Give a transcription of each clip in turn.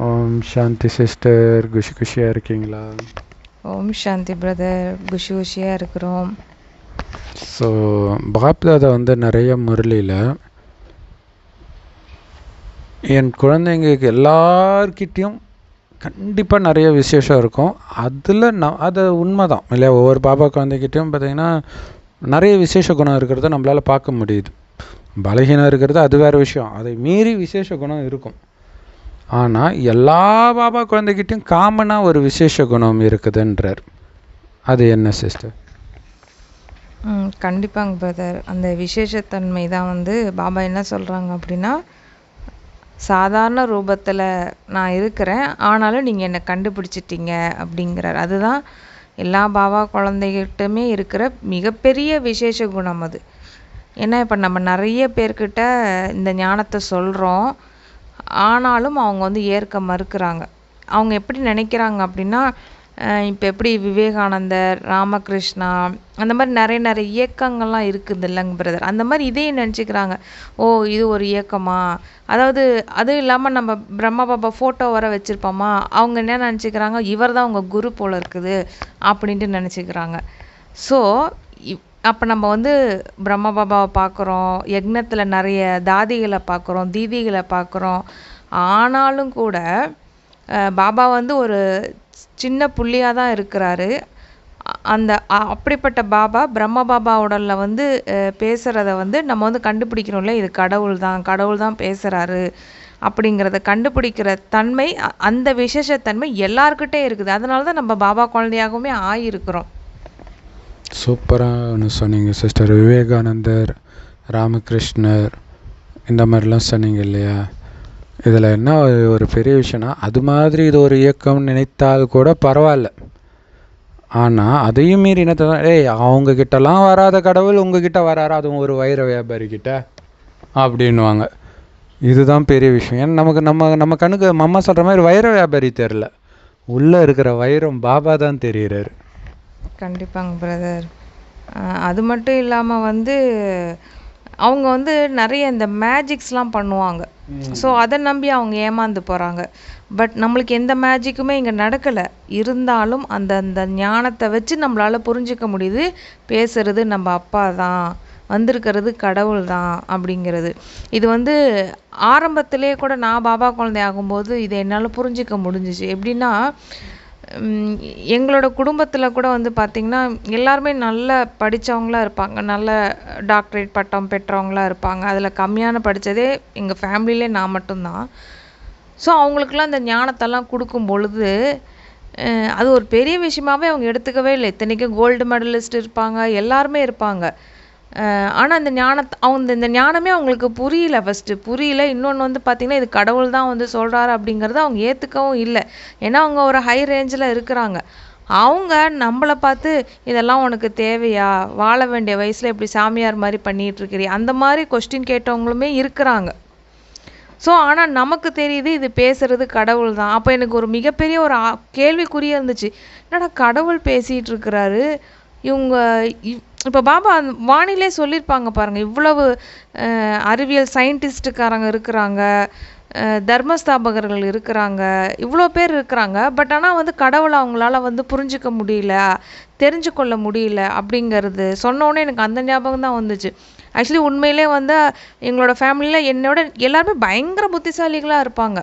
ஓம் சாந்தி sister குஷி குஷியாக இருக்கீங்களா? ஓம் சாந்தி brother குஷி குஷியாக இருக்கிறோம். ஸோ பாப்தாதா வந்து நிறைய முரளியில் என் குழந்தைங்களுக்கு எல்லார்கிட்டேயும் கண்டிப்பாக நிறைய விசேஷம் இருக்கும். அதில் நான் அது உண்மை தான் இல்லையா ஒவ்வொரு பாபா குழந்தைகிட்டையும் பார்த்தீங்கன்னா நிறைய விசேஷ குணம் இருக்கிறத நம்மளால் பார்க்க முடியுது. பலகீனம் இருக்கிறது அது வேறு விஷயம். அதை மீறி விசேஷ குணம் இருக்கும். ஆனால் எல்லா பாபா குழந்தைகிட்டையும் காமனாக ஒரு விசேஷ குணம் இருக்குதுன்றார். அது என்ன சிஸ்டர் கண்டிப்பாங்க பிரதர் அந்த விசேஷத்தன்மை தான் வந்து பாபா என்ன சொல்கிறாங்க அப்படின்னா சாதாரண ரூபத்தில் நான் இருக்கிறேன் ஆனாலும் நீங்கள் என்னை கண்டுபிடிச்சிட்டீங்க அப்படிங்கிறார். அதுதான் எல்லா பாபா குழந்தைகிட்டுமே இருக்கிற மிகப்பெரிய விசேஷ குணம் அது. ஏன்னா இப்போ நம்ம நிறைய பேர்கிட்ட இந்த ஞானத்தை சொல்கிறோம் ஆனாலும் அவங்க வந்து ஏற்க மறுக்கிறாங்க. அவங்க எப்படி நினைக்கிறாங்க அப்படின்னா இப்போ எப்படி விவேகானந்தர் ராமகிருஷ்ணா அந்த மாதிரி நிறைய நிறைய இயக்கங்கள்லாம் இருக்குது இல்லைங்க பிரதர் அந்த மாதிரி இதையும் நினச்சிக்கிறாங்க. ஓ இது ஒரு இயக்கமா? அதாவது அதுவும் இல்லாமல் நம்ம பிரம்மா பாபா ஃபோட்டோ வர வச்சுருப்போமா? அவங்க என்ன நினச்சிக்கிறாங்க? இவர் தான் உங்கள் குரு போல் இருக்குது அப்படின்ட்டு நினச்சிக்கிறாங்க. ஸோ அப்போ நம்ம வந்து பிரம்ம பாபாவை பார்க்குறோம் யக்னத்தில் நிறைய தாதிகளை பார்க்குறோம் தீதிகளை பார்க்குறோம் ஆனாலும் கூட பாபா வந்து ஒரு சின்ன புள்ளியாக தான் இருக்கிறாரு. அந்த அப்படிப்பட்ட பாபா பிரம்ம பாபா உடலில் வந்து பேசுகிறத வந்து நம்ம வந்து கண்டுபிடிக்கிறோம்ல இது கடவுள் தான் கடவுள் தான் பேசுகிறாரு அப்படிங்கிறத கண்டுபிடிக்கிற தன்மை அந்த விசேஷத்தன்மை எல்லாருக்கிட்டே இருக்குது. அதனால தான் நம்ம பாபா குழந்தையாகவுமே ஆகியிருக்கிறோம் சூப்பராக ஒன்று சொன்னீங்க சிஸ்டர் விவேகானந்தர் ராமகிருஷ்ணர் இந்த மாதிரிலாம் சொன்னீங்க இல்லையா? இதில் என்ன ஒரு பெரிய விஷயம்னா அது மாதிரி இது ஒரு இயக்கம்னு நினைத்தால் கூட பரவாயில்ல. ஆனால் அதையும் மீறி என்ன தான் ஏய் அவங்கக்கிட்டலாம் வராத கடவுள் உங்ககிட்ட வராரா? அதுவும் ஒரு வைர வியாபாரிக்கிட்ட அப்படின்வாங்க இதுதான் பெரிய விஷயம். ஏன்னா நமக்கு நம்ம நம்ம கண்ணுக்கு மம்மா சொல்கிற மாதிரி வைர வியாபாரி தெரில உள்ளே இருக்கிற வைரம் பாபா தான் தெரிகிறாரு கண்டிப்பாங்க பிரதர் அது மட்டும் இல்லாமல் வந்து அவங்க வந்து நிறைய இந்த மேஜிக்ஸ்லாம் பண்ணுவாங்க. ஸோ அதை நம்பி அவங்க ஏமாந்து போகிறாங்க பட் நம்மளுக்கு எந்த மேஜிக்குமே இங்கே நடக்கலை. இருந்தாலும் அந்த அந்த ஞானத்தை வச்சு நம்மளால் புரிஞ்சிக்க முடியுது. பேசுகிறது நம்ம அப்பா தான். வந்திருக்கிறது கடவுள் தான் அப்படிங்கிறது. இது வந்து ஆரம்பத்திலே கூட நான் பாபா குழந்தை ஆகும்போது இதை என்னால் புரிஞ்சிக்க முடிஞ்சிச்சு. எப்படின்னா எங்களோட குடும்பத்தில் கூட வந்து பார்த்திங்கன்னா எல்லாருமே நல்ல படித்தவங்களாக இருப்பாங்க. நல்ல டாக்டரேட் பட்டம் பெற்றவங்களாக இருப்பாங்க. அதில் கம்மியான படித்ததே எங்கள் ஃபேமிலியிலே நான் மட்டும்தான். ஸோ அவங்களுக்குலாம் அந்த ஞானத்தெல்லாம் கொடுக்கும் பொழுது அது ஒரு பெரிய விஷயமாவே அவங்க எடுத்துக்கவே இல்லை. இத்தனைக்கும் கோல்டு மெடலிஸ்ட் இருப்பாங்க. எல்லாருமே இருப்பாங்க. ஆனால் அந்த ஞானத்தை அவங்க இந்த ஞானமே அவங்களுக்கு புரியல ஃபஸ்ட்டு புரியல. இன்னொன்று வந்து பார்த்திங்கன்னா இது கடவுள் தான் வந்து சொல்கிறாரு அப்படிங்கிறத அவங்க ஏற்றுக்கவும் இல்லை. ஏன்னா அவங்க ஒரு ஹை ரேஞ்சில் இருக்கிறாங்க. அவங்க நம்மளை பார்த்து இதெல்லாம் உனக்கு தேவையா? வாழ வேண்டிய வயசில் இப்படி சாமியார் மாதிரி பண்ணிகிட்ருக்கிறீ அந்த மாதிரி கொஸ்டின் கேட்டவங்களுமே இருக்கிறாங்க. ஸோ ஆனால் நமக்கு தெரியுது இது பேசுகிறது கடவுள் தான். அப்போ எனக்கு ஒரு மிகப்பெரிய ஒரு கேள்விக்குறியாக இருந்துச்சு. என்னடா கடவுள் பேசிகிட்டு இருக்கிறாரு? இவங்க இப்போ பாபா வானிலே சொல்லியிருப்பாங்க பாருங்கள் இவ்வளவு அறிவியல் சயின்டிஸ்ட்டுக்காரங்க இருக்கிறாங்க தர்மஸ்தாபகர்கள் இருக்கிறாங்க இவ்வளோ பேர் இருக்கிறாங்க பட் ஆனால் வந்து கடவுளை அவங்களால வந்து புரிஞ்சிக்க முடியல தெரிஞ்சு கொள்ள முடியல அப்படிங்கிறது சொன்னோடனே எனக்கு அந்த ஞாபகம் தான் வந்துச்சு. ஆக்சுவலி உண்மையிலே வந்து எங்களோட ஃபேமிலியில் என்னோட எல்லாருமே பயங்கர புத்திசாலிகளாக இருப்பாங்க.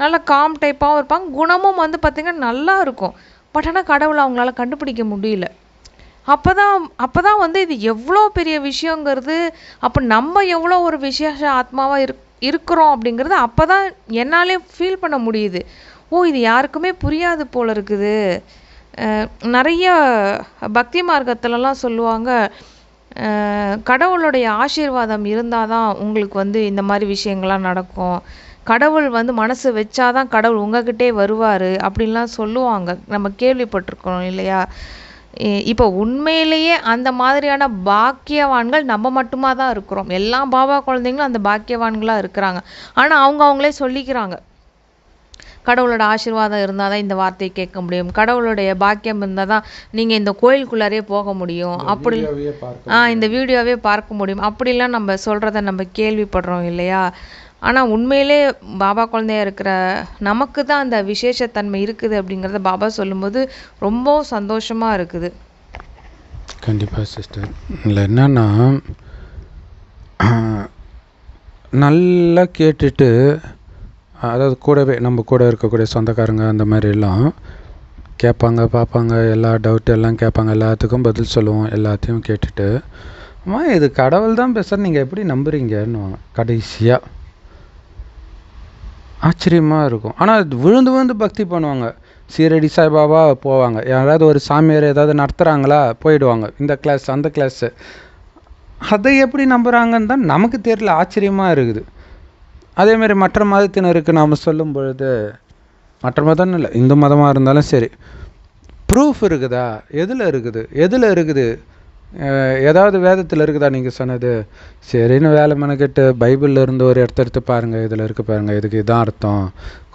நல்லா காம் டைப்பாகவும் இருப்பாங்க குணமும் வந்து பார்த்திங்கன்னா நல்லா இருக்கும். பட் ஆனால் கடவுளை அவங்களால கண்டுபிடிக்க முடியல. அப்போ தான் அப்போ தான் வந்து இது எவ்வளோ பெரிய விஷயங்கிறது அப்போ நம்ம எவ்வளோ ஒரு விசேஷ ஆத்மாவாக இருக் இருக்கிறோம் அப்படிங்கிறது அப்போ தான் என்னாலே ஃபீல் பண்ண முடியுது. ஓ இது யாருக்குமே புரியாது போல் இருக்குது. நிறைய பக்தி மார்க்கத்துலலாம் சொல்லுவாங்க கடவுளுடைய ஆசீர்வாதம் இருந்தால் தான் உங்களுக்கு வந்து இந்த மாதிரி விஷயங்கள்லாம் நடக்கும். கடவுள் வந்து மனசு வச்சாதான் கடவுள் உங்ககிட்டே வருவார் அப்படின்லாம் சொல்லுவாங்க. நம்ம கேள்விப்பட்டிருக்கோம் இல்லையா? இப்போ உண்மையிலேயே அந்த மாதிரியான பாக்கியவான்கள் நம்ம மட்டுமா தான் இருக்கிறோம். எல்லா பாபா குழந்தைங்களும் அந்த பாக்கியவான்களாக இருக்கிறாங்க. ஆனால் அவங்க அவங்களே சொல்லிக்கிறாங்க. கடவுளோட ஆசீர்வாதம் இருந்தால் தான் இந்த வார்த்தையை கேட்க முடியும். கடவுளுடைய பாக்கியம் இருந்தால் தான் நீங்கள் இந்த கோயிலுக்குள்ளாரே போக முடியும். அப்படி ஆ இந்த வீடியோவே பார்க்க முடியும். அப்படிலாம் நம்ம சொல்கிறத நம்ம கேள்விப்படுறோம் இல்லையா? ஆனால் உண்மையிலே பாபா குழந்தையா இருக்கிற நமக்கு தான் அந்த விசேஷத்தன்மை இருக்குது அப்படிங்கிறத பாபா சொல்லும்போது ரொம்பவும் சந்தோஷமாக இருக்குது. கண்டிப்பாக சிஸ்டர் இதில் என்னன்னா நல்லா கேட்டுட்டு அதாவது கூடவே நம்ம கூட இருக்கக்கூடிய சொந்தக்காரங்க அந்த மாதிரி எல்லாம் கேட்பாங்க பார்ப்பாங்க எல்லா டவுட் எல்லாம் கேட்பாங்க எல்லாத்துக்கும் பதில் சொல்லுவோம் எல்லாத்தையும் கேட்டுட்டு அம்மா இது கடவுள் தான் பேசுகிற நீங்கள் எப்படி நம்புறீங்கன்னுவாங்க கடைசியாக ஆச்சரியமாக இருக்கும். ஆனால் விழுந்து விழுந்து பக்தி பண்ணுவாங்க. சீரடி சாய்பாபா போவாங்க. யாராவது ஒரு சாமியார் ஏதாவது நடத்துகிறாங்களா போயிடுவாங்க. இந்த கிளாஸ் அந்த கிளாஸு அதை எப்படி நம்புகிறாங்கன்னு தான் நமக்கு தெரியல. ஆச்சரியமாக இருக்குது. அதேமாரி மற்ற மதத்தினருக்கு நாம் சொல்லும் பொழுது மற்ற மதம்னு இல்லை இந்து மதமாக இருந்தாலும் சரி ப்ரூஃப் இருக்குதா? எதில் இருக்குது? எதில் இருக்குது? ஏதாவது வேதத்தில் இருக்குதா நீங்கள் சொன்னது? சரின்னு வேலை மெனக்கெட்டு பைபிளில் இருந்து ஒரு இடத்த எடுத்து பாருங்கள் இதில் இருக்குது பாருங்கள் இதுக்கு இதான் அர்த்தம்.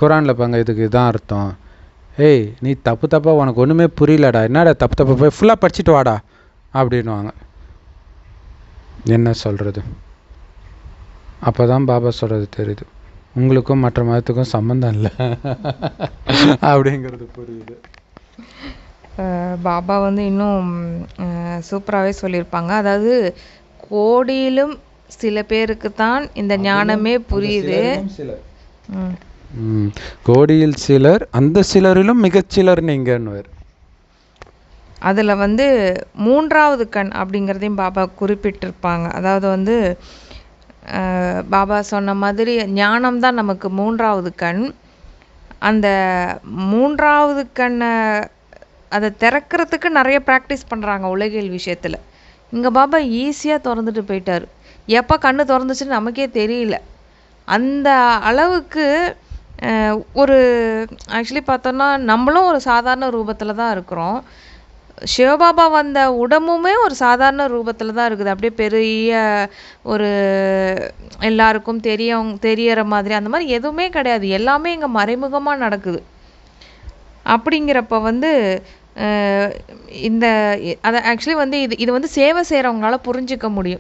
குரானில் பாருங்கள் இதுக்கு இதான் அர்த்தம். ஏய் நீ தப்பு தப்பாக உனக்கு ஒன்றுமே புரியலடா. என்னடா தப்பு தப்பு போய் ஃபுல்லாக படிச்சுட்டு வாடா அப்படின்வாங்க என்ன சொல்கிறது அப்போ தான் பாபா சொல்கிறது தெரியுது. உங்களுக்கும் மற்ற மதத்துக்கும் சம்மந்தம் இல்லை. அப்படிங்கிறது புரியுது. பாபா வந்து இன்னும் சூப்பராகவே சொல்லியிருப்பாங்க. அதாவது கோடியிலும் சில பேருக்கு தான் இந்த ஞானமே புரியுது. சிலர் ம். ம். கோடியில் சிலர் அந்த சிலரிலும் மிகச்சிலர் நீங்கன்னுவார். அதில் வந்து மூன்றாவது கண் அப்படிங்கிறதையும் பாபா குறிப்பிட்டிருப்பாங்க. அதாவது வந்து பாபா சொன்ன மாதிரி ஞானம் தான் நமக்கு மூன்றாவது கண். அந்த மூன்றாவது கண்ணை அதை திறக்கிறதுக்கு நிறைய ப்ராக்டிஸ் பண்ணுறாங்க உலகியல் விஷயத்தில். இங்கே பாபா ஈஸியாக திறந்துட்டு போயிட்டார். எப்போ கண்ணு திறந்துச்சுன்னு நமக்கே தெரியல. அந்த அளவுக்கு ஒரு ஆக்சுவலி பார்த்தோன்னா நம்மளும் ஒரு சாதாரண ரூபத்தில் தான் இருக்கிறோம். சிவபாபா வந்த உடம்புமே ஒரு சாதாரண ரூபத்தில் தான் இருக்குது. அப்படியே பெரிய ஒரு எல்லாருக்கும் தெரியவங்க தெரியற மாதிரி. அந்த மாதிரி எதுவுமே கிடையாது. எல்லாமே இங்கே மறைமுகமாக நடக்குது. அப்படிங்கிறப்ப வந்து இந்த அதை ஆக்சுவலி வந்து இது இது வந்து சேவை செய்கிறவங்களால புரிஞ்சிக்க முடியும்.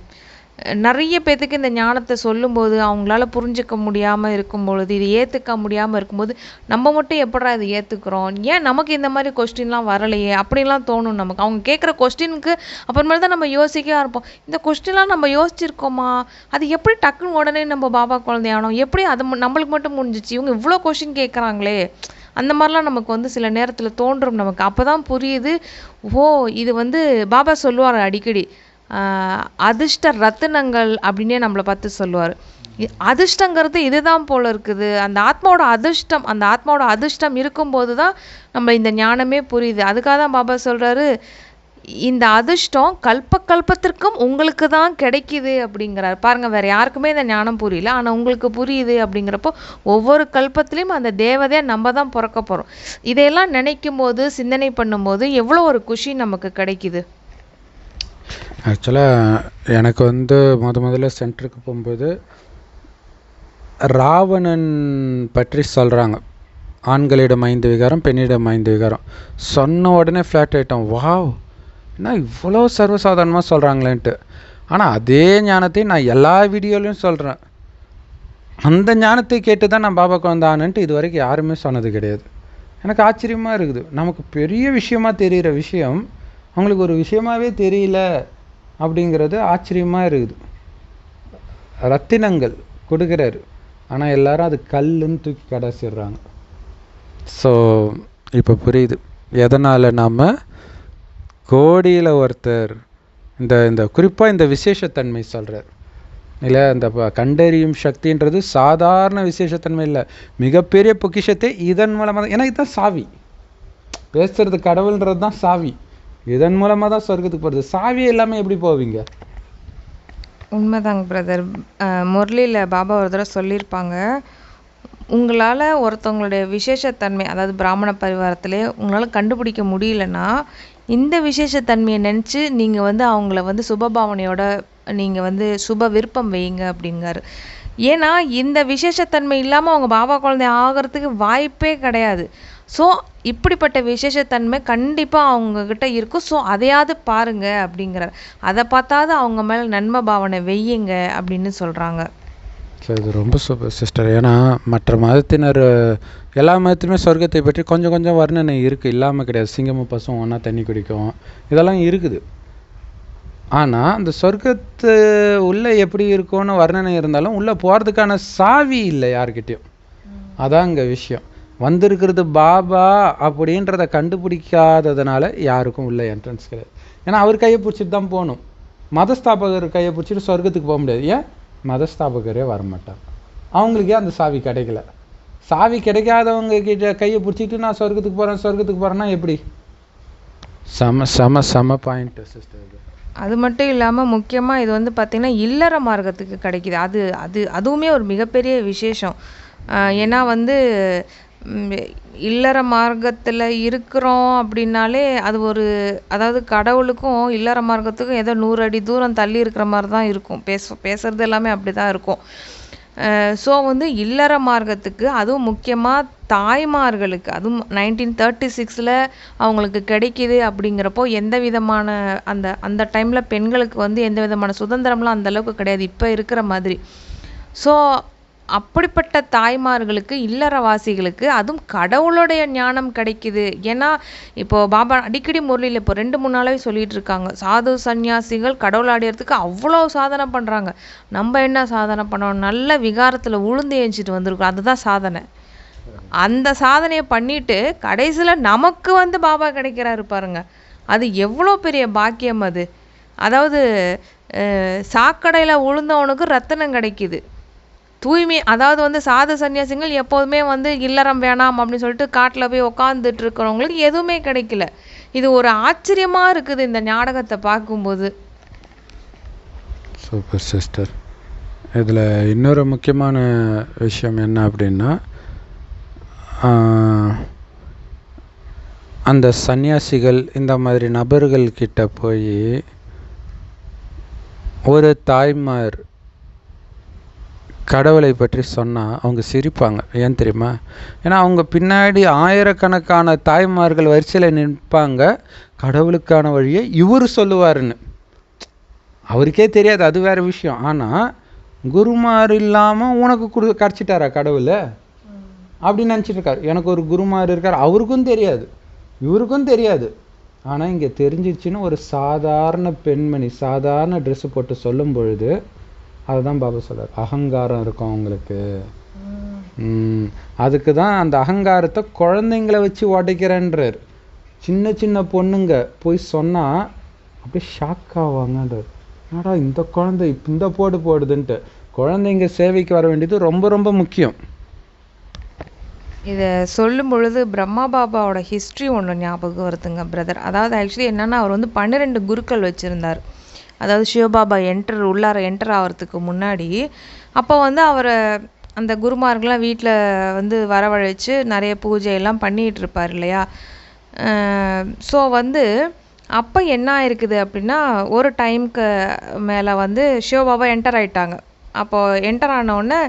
நிறைய பேர்த்துக்கு இந்த ஞானத்தை சொல்லும்போது அவங்களால புரிஞ்சிக்க முடியாமல் இருக்கும் பொழுது இது ஏற்றுக்க முடியாமல் இருக்கும்போது நம்ம மட்டும் எப்படா இதை ஏற்றுக்கிறோம் ஏன் நமக்கு இந்த மாதிரி கொஸ்டின்லாம் வரலையே? அப்படிலாம் தோணும் நமக்கு. அவங்க கேட்குற கொஸ்டினுக்கு அப்புறமேல தான் நம்ம யோசிக்க ஆரம்பிப்போம் இந்த கொஸ்டின்லாம் நம்ம யோசிச்சிருக்கோமா? அது எப்படி டக்குன்னு உடனே நம்ம பாபா குழந்தையானோம்? எப்படி அது ம- நம்மளுக்கு மட்டும் முடிஞ்சிச்சு? இவங்க இவ்வளோ கொஸ்டின் கேட்குறாங்களே அந்த மாதிரிலாம் நமக்கு வந்து சில நேரத்தில் தோன்றும் நமக்கு. அப்போ தான் புரியுது ஓ இது வந்து பாபா சொல்லுவார் அடிக்கடி. அதிர்ஷ்ட ரத்தினங்கள் அப்படின்னே நம்மளை பார்த்து சொல்லுவார். அதிர்ஷ்டங்கிறது இதுதான் போல இருக்குது. அந்த ஆத்மாவோட அதிர்ஷ்டம் அந்த ஆத்மாவோட அதிர்ஷ்டம் இருக்கும்போது தான் நம்ம இந்த ஞானமே புரியுது. அதுக்காக தான் பாபா சொல்கிறாரு இந்த அதிர்ஷ்டம் கல்ப கல்பத்திற்கும் உங்களுக்கு தான் கிடைக்குது அப்படிங்கிறார். பாருங்க வேறு யாருக்குமே இந்த ஞானம் புரியல. ஆனால் உங்களுக்கு புரியுது அப்படிங்கிறப்போ ஒவ்வொரு கல்பத்துலேயும் அந்த தேவதையை நம்ம தான் பிறக்க போகிறோம் இதையெல்லாம் நினைக்கும் போது சிந்தனை பண்ணும்போது எவ்வளோ ஒரு குஷி நமக்கு கிடைக்குது? ஆக்சுவலாக எனக்கு வந்து முத முதல்ல சென்டருக்கு போகும்போது ராவணன் பற்றி சொல்கிறாங்க ஆண்களிடம் ஐந்து விகாரம் பெண்ணிடம் ஐந்து விகாரம். சொன்ன உடனே ஃப்ளாட் ஆகிட்டோம் வாவ் என்ன இவ்வளோ சர்வசாதாரணமாக சொல்கிறாங்களேன்ட்டு ஆனால் அதே ஞானத்தை நான் எல்லா வீடியோலையும் சொல்கிறேன் அந்த ஞானத்தை கேட்டு தான் நான் பாபா குழந்தானன்ட்டு இது வரைக்கும் யாருமே சொன்னது கிடையாது. எனக்கு ஆச்சரியமாக இருக்குது. நமக்கு பெரிய விஷயமா தெரிகிற விஷயம் அவங்களுக்கு ஒரு விஷயமாவே தெரியல அப்படிங்கிறது ஆச்சரியமாக இருக்குது. ரத்தினங்கள் கொடுக்குறாரு. ஆனால் எல்லாரும் அது கல்லுன்னு தூக்கி கடைசிடுறாங்க ஸோ இப்போ புரியுது. எதனால் நாம் கோடியில் ஒருத்தர் இந்த இந்த குறிப்பாக இந்த விசேஷத்தன்மை சொல்கிறார் இல்லை இந்த கண்டறியும் சக்தின்றது சாதாரண விசேஷத்தன்மை இல்லை. மிகப்பெரிய பொக்கிஷத்தை இதன் மூலமாக தான் ஏன்னா இதுதான் சாவி. பேசுறது கடவுள்ன்றது தான் சாவி. இதன் மூலமாக தான் சொர்க்கத்துக்கு போகிறது சாவி எல்லாமே எப்படி போவீங்க? உண்மைதாங்க பிரதர் முரளியில் பாபா ஒரு தடவை சொல்லியிருப்பாங்க உங்களால் ஒருத்தவங்களுடைய விசேஷத்தன்மை அதாவது பிராமண பரிவாரத்திலே உங்களால் கண்டுபிடிக்க முடியலன்னா இந்த விசேஷத்தன்மையை நினச்சி நீங்கள் வந்து அவங்கள வந்து சுபபாவனையோட நீங்கள் வந்து சுப விருப்பம் வைங்க அப்படிங்காரு ஏன்னா இந்த விசேஷத்தன்மை இல்லாமல் அவங்க பாபா குழந்தை ஆகிறதுக்கு வாய்ப்பே கிடையாது. ஸோ இப்படிப்பட்ட விசேஷத்தன்மை கண்டிப்பாக அவங்கக்கிட்ட இருக்கும். ஸோ அதையாவது பாருங்க அப்படிங்கிறார். அதை பார்த்தாவது அவங்க மேலே நன்மை பாவனை வெய்யுங்க அப்படின்னு சொல்கிறாங்க ஸோ இது ரொம்ப சூப்பர் சிஸ்டர். ஏன்னா மற்ற மதத்தினர் எல்லா மதத்திலுமே சொர்க்கத்தை பற்றி கொஞ்சம் கொஞ்சம் வர்ணனை இருக்குது இல்லாமல் கிடையாது. சிங்கமும் பசும் ஒன்றா தண்ணி குடிக்கும். இதெல்லாம் இருக்குது. ஆனால் அந்த சொர்க்கத்து உள்ளே எப்படி இருக்கும்னு வர்ணனை இருந்தாலும் உள்ளே போகிறதுக்கான சாவி இல்லை யார்கிட்டயும். அதான் இங்கே விஷயம். வந்திருக்கிறது பாபா அப்படின்றத கண்டுபிடிக்காததுனால யாருக்கும் உள்ள என்ட்ரன்ஸ் கிடையாது. ஏன்னா அவர் கையை பிடிச்சிட்டு தான் போகணும். மதஸ்தாபகர் கையை பிடிச்சிட்டு சொர்க்கத்துக்கு போக முடியாது. ஏன்? மதஸ்தாபகரே வரமாட்டார். அவங்களுக்கே அந்த சாவி கிடைக்கல. சாவி கிடைக்காதவங்க கிட்ட கையை பிடிச்சிட்டு நான் சொர்க்கத்துக்கு போகிறேன் சொர்க்கத்துக்கு போகிறேன்னா எப்படி? செம செம செம பாயிண்ட் சிஸ்டர் அது மட்டும் இல்லாமல் முக்கியமாக இது வந்து பார்த்திங்கன்னா இல்லற மார்க்கத்துக்கு கிடைக்கிது. அது அது அதுவுமே ஒரு மிகப்பெரிய விசேஷம். ஏன்னா வந்து இல்லற மார்க்கத்தில் இருக்கிறோம் அப்படின்னாலே அது ஒரு அதாவது கடவுளுக்கும் இல்லற மார்க்கத்துக்கும் ஏதோ நூறு அடி தூரம் தள்ளி இருக்கிற மாதிரி தான் இருக்கும். பேச பேசுறது எல்லாமே அப்படி தான் இருக்கும். ஸோ வந்து இல்லற மார்க்கத்துக்கு அதுவும் முக்கியமாக தாய்மார்களுக்கு அதுவும் நைன்டீன் தேர்ட்டி சிக்ஸில் அவங்களுக்கு கிடைக்கிது அப்படிங்கிறப்போ எந்த விதமான அந்த அந்த டைமில் பெண்களுக்கு வந்து எந்த விதமான சுதந்திரம்லாம் அந்தளவுக்கு கிடையாது. இப்போ இருக்கிற மாதிரி. ஸோ அப்படிப்பட்ட தாய்மார்களுக்கு இல்லறவாசிகளுக்கு அதுவும் கடவுளுடைய ஞானம் கிடைக்குது. ஏன்னா இப்போ பாபா அடிக்கடி முரளியில் இப்போ ரெண்டு மூணு நாளாவே சொல்லிட்டு இருக்காங்க. சாது சந்நியாசிகள் கடவுள் அடையிறதுக்கு அவ்வளோ சாதனை பண்ணுறாங்க நம்ம என்ன சாதனை பண்ணோம் நல்ல விகாரத்தில் உளுந்து ஏஞ்சிட்டு வந்திருக்கோம். அதுதான் சாதனை. அந்த சாதனையை பண்ணிட்டு கடைசியில் நமக்கு வந்து பாபா கிடைக்கிறாரு பாருங்க. அது எவ்வளோ பெரிய பாக்கியம் அது. அதாவது சாக்கடையில் உளுந்தவனுக்கு ரத்தினம் கிடைக்குது. தூய்மை அதாவது வந்து சாது சன்னியாசிகள் எப்போதுமே வந்து இல்லறம் வேணாம் அப்படின்னு சொல்லிட்டு காட்டில் போய் உக்காந்துட்டு இருக்கிறவங்களுக்கு எதுவுமே கிடைக்கல. இது ஒரு ஆச்சரியமாக இருக்குது இந்த நாடகத்தை பார்க்கும்போது. சூப்பர் சிஸ்டர் இதில் இன்னொரு முக்கியமான விஷயம் என்ன அப்படின்னா அந்த சந்நியாசிகள் இந்த மாதிரி நபர்கள்கிட்ட போய் ஒரு தாய்மார் கடவுளை பற்றி சொன்னால் அவங்க சிரிப்பாங்க. ஏன் தெரியுமா? ஏன்னா அவங்க பின்னாடி ஆயிரக்கணக்கான தாய்மார்கள் வரிசையில் நிற்பாங்க. கடவுளுக்கான வழியை இவர் சொல்லுவாருன்னு. அவருக்கே தெரியாது அது வேற விஷயம். ஆனால் குருமார் இல்லாமல் உனக்கு கொடு கிடச்சிட்டாரா கடவுள்? அப்படின்னு நினச்சிட்டு இருக்காரு. எனக்கு ஒரு குருமார் இருக்கார். அவருக்கும் தெரியாது. இவருக்கும் தெரியாது. ஆனால் இங்கே தெரிஞ்சிச்சுன்னு ஒரு சாதாரண பெண்மணி சாதாரண ட்ரெஸ்ஸு போட்டு சொல்லும் பொழுது அதுதான் பாபா சொல்கிறார் அகங்காரம் இருக்கும் அவங்களுக்கு. அதுக்கு தான் அந்த அகங்காரத்தை குழந்தைங்கள வச்சு உடைக்கிறேன்றார். சின்ன சின்ன பொண்ணுங்க போய் சொன்னால் அப்படியே ஷாக் ஆவாங்கன்றார். என்னடா இந்த குழந்தை இந்த போடு போடுதுன்ட்டு. குழந்தைங்க சேவைக்கு வர வேண்டியது ரொம்ப ரொம்ப முக்கியம். இதை சொல்லும் பொழுது பிரம்மா பாபாவோட ஹிஸ்ட்ரி ஒன்று ஞாபகம் வருதுங்க பிரதர் அதாவது ஆக்சுவலி என்னென்னா அவர் வந்து பன்னிரெண்டு குருக்கள் வச்சுருந்தார். அதாவது சிவபாபா என்டர் உள்ளார என்டர் ஆகிறதுக்கு முன்னாடி அப்போ வந்து அவரை அந்த குருமார்கள்லாம் வீட்டில் வந்து வரவழைச்சு நிறைய பூஜை எல்லாம் இருப்பார் இல்லையா? ஸோ வந்து அப்போ என்ன ஆயிருக்குது அப்படின்னா ஒரு டைம்க்கு மேலே வந்து சிவபாபா என்டர் ஆயிட்டாங்க. அப்போது என்டர் ஆனவுடனே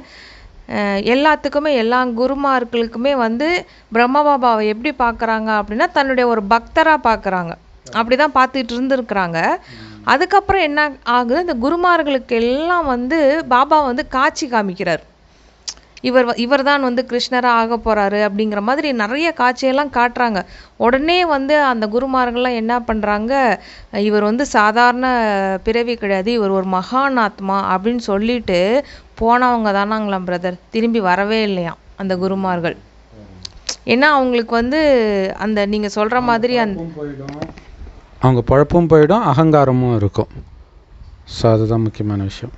எல்லாத்துக்குமே எல்லா குருமார்களுக்குமே வந்து பிரம்ம பாபாவை எப்படி பார்க்குறாங்க அப்படின்னா தன்னுடைய ஒரு பக்தராக பார்க்குறாங்க அப்படி அப்படிதான் பார்த்துட்டு இருந்துருக்குறாங்க. அதுக்கப்புறம் என்ன ஆகுது? இந்த குருமார்களுக்கு எல்லாம் வந்து பாபா வந்து காட்சி காமிக்கிறார். இவர் இவர் தான் வந்து கிருஷ்ணரா ஆக போறாரு அப்படிங்கிற மாதிரி நிறைய காட்சியெல்லாம் காட்டுறாங்க. உடனே வந்து அந்த குருமார்கள்லாம் என்ன பண்றாங்க? இவர் வந்து சாதாரண பிறவி கிடையாது இவர் ஒரு மகான் ஆத்மா அப்படின்னு சொல்லிட்டு போனவங்க தானாங்களாம் பிரதர் திரும்பி வரவே இல்லையாம் அந்த குருமார்கள். ஏன்னா அவங்களுக்கு வந்து அந்த நீங்க சொல்ற மாதிரி அந்த அவங்க பழப்பும் போயிடும் அகங்காரமும் இருக்கும். ஸோ அதுதான் முக்கியமான விஷயம்.